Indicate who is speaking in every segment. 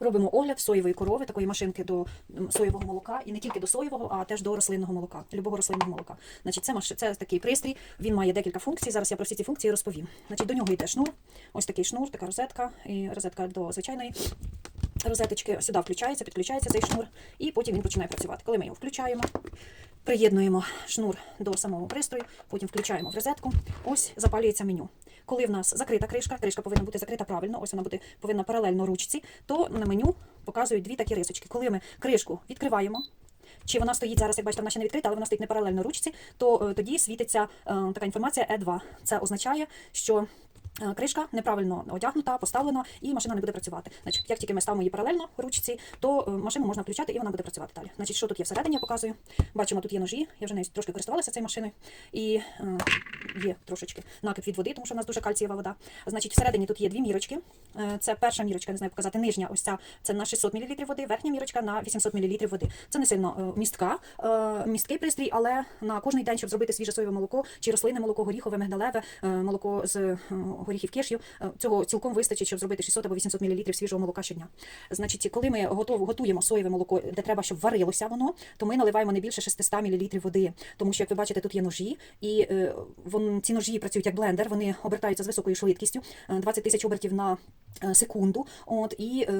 Speaker 1: Робимо огляд соєвої корови, такої машинки до соєвого молока, і не тільки до соєвого, а теж до рослинного молока, любого рослинного молока. Значить, це, це такий пристрій, він має декілька функцій. Зараз я про всі ці функції розповім. Значить, до нього йде шнур, ось такий шнур, така розетка, і розетка до звичайної розеточки. Сюди включається, підключається цей шнур, і потім він починає працювати. Коли ми його включаємо, приєднуємо шнур до самого пристрою, потім включаємо в розетку. Ось запалюється меню. Коли в нас закрита кришка, кришка повинна бути закрита правильно, ось вона буде повинна паралельно ручці, то на меню показують дві такі рисочки. Коли ми кришку відкриваємо. Чи вона стоїть зараз, як бачите, вона ще не відкрита, але вона стоїть не паралельно ручці, то е, тоді світиться е, така інформація Е2. Це означає, що кришка неправильно одягнута, поставлена, і машина не буде працювати. Значить, як тільки ми ставимо її паралельно ручці, то е, машину можна включати і вона буде працювати далі. Значить, що тут є всередині, я показую. Бачимо, тут є ножі. Я вже нею трошки користувалася цією машиною. І е, є трошечки накид від води, тому що в нас дуже кальцієва вода. Значить, всередині тут є дві мірочки. Е, Це перша мірочка, не знаю показати. Нижня, ось ця це на 600 мл води, верхня мірочка на 800 мл води. Це не сильно е, містка, е, місткий пристрій, але на кожний день, щоб зробити свіже соєве молоко чи рослинне молоко, горіхове, мигдалеве, е, молоко з е, горіхів кешю, е, цього цілком вистачить, щоб зробити 600 або 800 мл свіжого молока щодня. Значить, коли ми готов, готуємо соєве молоко, де треба, щоб варилося воно, то ми наливаємо не більше 600 мл води. Тому що, як ви бачите, тут є ножі, і е, вон, ці ножі працюють як блендер, вони обертаються з високою швидкістю, е, 20 тисяч обертів на е, секунду. От і е,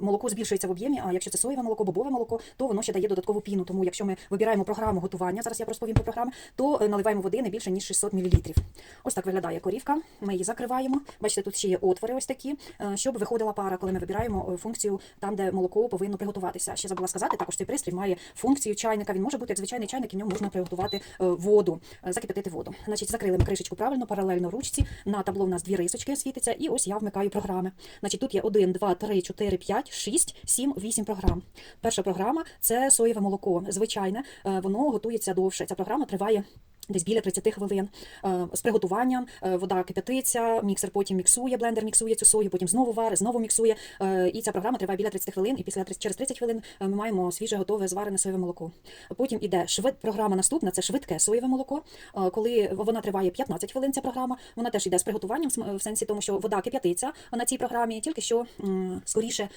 Speaker 1: молоко збільшується в об'ємі. А якщо це соєве молоко, бобове молоко, то воно ще дає додаткову піну. Тому якщо ми вибираємо програму готування, зараз я розповім про програми, то е, наливаємо води не більше ніж 600 мл. Ось так виглядає корівка. Ми її закриваємо. Бачите, тут ще є отвори, ось такі, е, щоб виходила пара, коли ми вибираємо е, функцію там, де молоко повинно приготуватися. Ще забула сказати, також цей пристрій має функцію чайника. Він може бути як звичайний чайник, і в ньому можна приготувати е, воду, е, закипятити воду. Значить, закрили ми кришечку правильно, паралельно ручці. На табло у нас дві рисочки світиться, і ось я вмикаю програми. Значить, тут є 1, 2, 3, 4, 5, 6, 7, 8 програм. Перша програма це соєве молоко. Звичайне, е, воно готується довше. Ця програма триває. Десь біля 30 хвилин Е, з приготуванням е, вода кипятиться, міксер потім міксує, блендер міксує цю сою, потім знову варить, знову міксує. Е, І ця програма триває біля 30 хвилин. І після 30 через 30 хвилин ми маємо свіже готове зварене соєве молоко. Потім іде швид програма наступна. Це швидке соєве молоко. Коли вона триває 15 хвилин, ця програма, вона теж йде з приготуванням в сенсі тому, що вода кип'ятиться на цій програмі, тільки що скоріше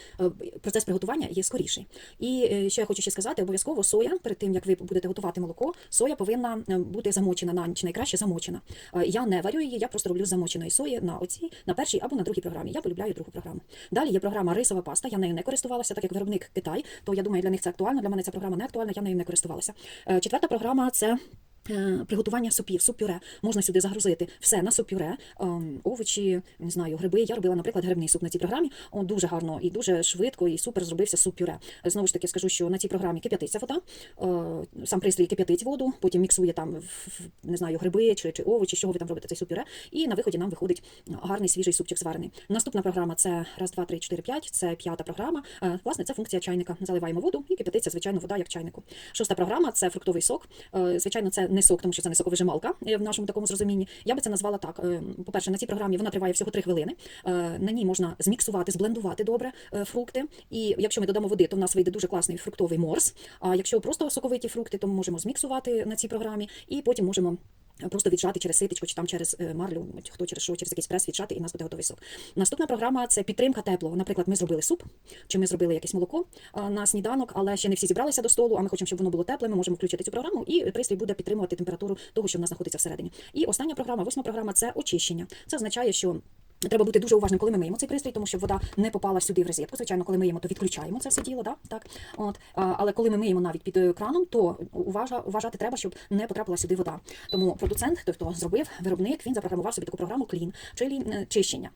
Speaker 1: процес приготування є скоріший. І що я хочу ще сказати, обов'язково соя перед тим як ви будете готувати молоко, соя повинна бути замочена на ніч, найкраще замочена. Е, Я не варю її, я просто роблю з замоченої сої на оцій, на першій або на другій програмі. Я полюбляю другу програму. Далі є програма рисова паста. Я нею не користувалася, так як виробник Китай, то я думаю, для них це актуально. Для мене ця програма не актуальна, я нею не користувалася. Е, Четверта програма це. Е, Приготування супів, суп-пюре. Можна сюди загрузити все на суп-пюре, ем, овочі, не знаю, гриби. Я робила, наприклад, грибний суп на цій програмі. О, дуже гарно і дуже швидко, і супер зробився суп-пюре. Знову ж таки, скажу, що на цій програмі кип'ятиться вода, е, сам пристрій кип'ятить воду, потім міксує там не знаю, гриби чи, чи овочі, чого ви там робите цей суп-пюре. І на виході нам виходить гарний свіжий супчик зварений. Наступна програма це раз, два, три, чотири, п'ять. Це п'ята програма. Е, Власне, це функція чайника. Заливаємо воду і кип'ятиться, звичайно, вода як чайнику. Шоста програма це фруктовий сок. Звичайно, це не тому що це не соковижималка е, в нашому такому зрозумінні. Я би це назвала так. Е, По-перше, на цій програмі вона триває всього 3 хвилини. Е, На ній можна зміксувати, зблендувати добре фрукти. І якщо ми додамо води, то в нас вийде дуже класний фруктовий морс. А якщо просто соковиті фрукти, то ми можемо зміксувати на цій програмі і потім можемо. Просто віджати через ситечко чи там через е, марлю, хто через що, через якийсь прес віджати, і в нас буде готовий сок. Наступна програма це підтримка теплого. Наприклад, ми зробили суп, чи ми зробили якесь молоко на сніданок, але ще не всі зібралися до столу, а ми хочемо, щоб воно було тепле. Ми можемо включити цю програму, і пристрій буде підтримувати температуру того, що в нас знаходиться всередині. І остання програма, восьма програма це очищення. Це означає, що. Треба бути дуже уважним, коли ми миємо цей пристрій, тому що вода не попала сюди в розетку. Звичайно, коли миємо, то відключаємо це все діло, да? так. От. Але коли ми миємо навіть під е, краном, то уважа, вважати треба, щоб не потрапила сюди вода. Тому продуцент, той, хто зробив, виробник, він запрограмував собі таку програму Clean, чилі е, чищення.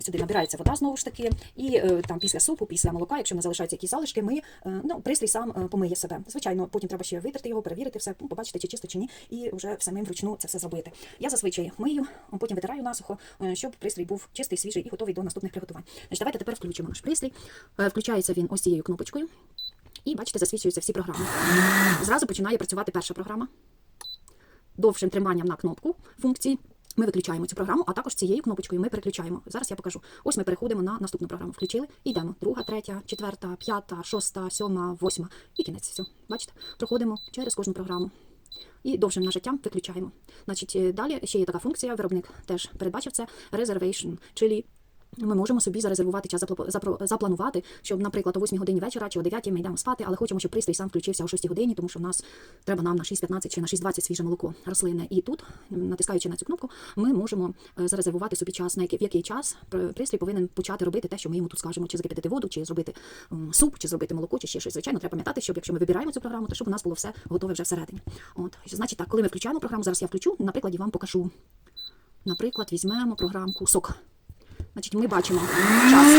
Speaker 1: Сюди набирається вода знову ж таки, і е, там після супу, після молока, якщо не залишаються якісь залишки, ми ну, пристрій сам помиє себе. Звичайно, потім треба ще витерти його, перевірити все, побачити, чи чисто, чи ні, і вже самим вручну це все зробити. Я зазвичай мию, потім витираю насухо, щоб пристрій був чистий, свіжий і готовий до наступних приготувань. Значить, давайте тепер включимо наш пристрій. Е, Включається він ось цією кнопочкою. І бачите, засвічуються всі програми. Зразу починає працювати перша програма. Довшим триманням на кнопку функції. Ми виключаємо цю програму, а також цією кнопочкою ми переключаємо. Зараз я покажу. Ось ми переходимо на наступну програму. Включили і йдемо. Друга, третя, четверта, п'ята, шоста, сьома, восьма. І кінець. Все. Бачите? Проходимо через кожну програму. І довшим нажиттям виключаємо. Значить, е, далі ще є така функція, виробник теж передбачив це reservation, чилі Ми можемо собі зарезервувати час, запланувати, щоб, наприклад, о 8 годині вечора чи о 9 ми йдемо спати, але хочемо, щоб пристрій сам включився о 6 годині, тому що в нас треба нам на 6.15 чи на 6.20 свіже молоко рослинне. І тут, натискаючи на цю кнопку, ми можемо е, зарезервувати собі час, на який, в який час пристрій повинен почати робити те, що ми йому тут скажемо, чи закипятити воду, чи зробити суп, чи зробити молоко, чи ще щось. Звичайно, треба пам'ятати, щоб якщо ми вибираємо цю програму, то щоб у нас було все готове вже всередині. От, значить так, коли ми включаємо програму, зараз я включу, на прикладі вам покажу. Наприклад, візьмемо програмку сок. Значить, ми бачимо час.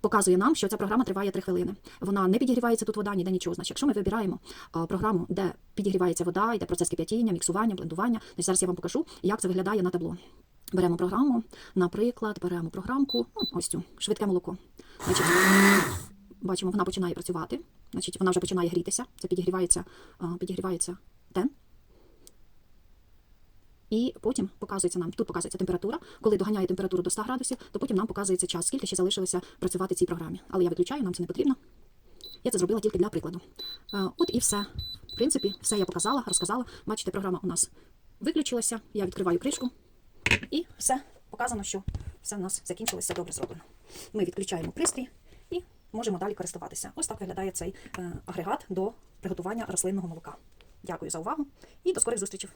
Speaker 1: Показує нам, що ця програма триває 3 хвилини. Вона не підігрівається тут вода, ніде нічого. Значить, якщо ми вибираємо а, програму, де підігрівається вода, йде процес кип'ятіння, міксування, блендування, значить, зараз я вам покажу, як це виглядає на табло. Беремо програму, наприклад, беремо програмку, ну, ось цю, швидке молоко. Значить, бачимо, вона починає працювати. Значить, вона вже починає грітися. Це підігрівається, а, підігрівається. І потім показується нам, тут показується температура. Коли доганяє температуру до 100 градусів, то потім нам показується час, скільки ще залишилося працювати цій програмі. Але я виключаю, нам це не потрібно. Я це зробила тільки для прикладу. Е, От і все. В принципі, все я показала, розказала. Бачите, програма у нас виключилася. Я відкриваю кришку. І все показано, що все в нас закінчилося добре зроблено. Ми відключаємо пристрій і можемо далі користуватися. Ось так виглядає цей е, агрегат до приготування рослинного молока. Дякую за увагу і до скорих зустрічей.